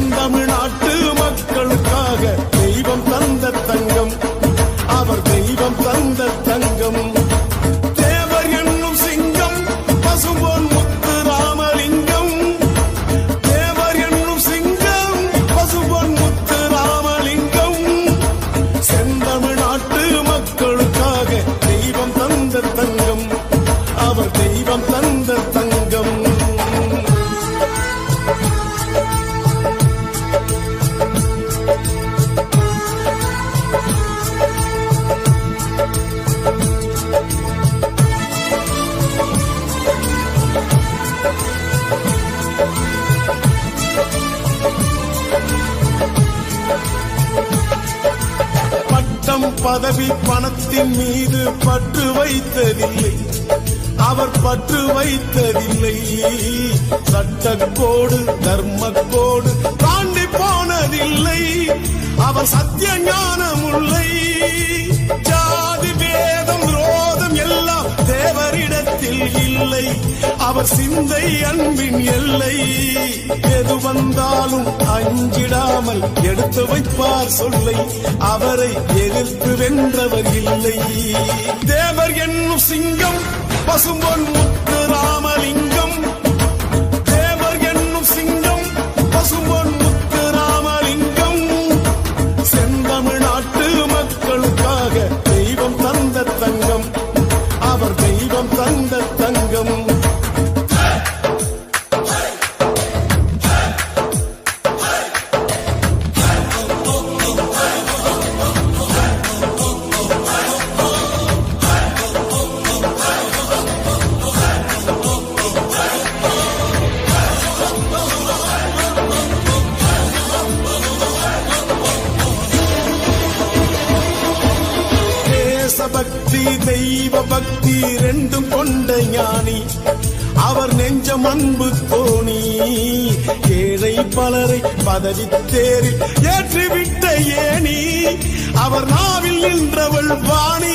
영감을 பதவி பணத்தின் மீது பற்று வைத்ததில்லை. அவர் பற்று வைத்ததில்லை. சட்டக்கோடு தர்மக்கோடு தாண்டி போனதில்லை. அவர் சத்திய அவர் சிந்தை அன்பின் எல்லை. எது வந்தாலும் அஞ்சிடாமல் எடுத்து வைப்பார் சொல்லை. அவரை எதிர்த்து வென்றவர் இல்லை. தேவர் என்னும் சிங்கம் பசும்பொன் முத்து பக்தி தெய்வ பக்தி ரெண்டும் கொண்ட ஞானி. அவர் நெஞ்ச அன்பு தோணி ஏழை பலரை பதவி தேறி ஏற்றிவிட்ட ஏணி. அவர் நாவில் நின்றவள் வாணி.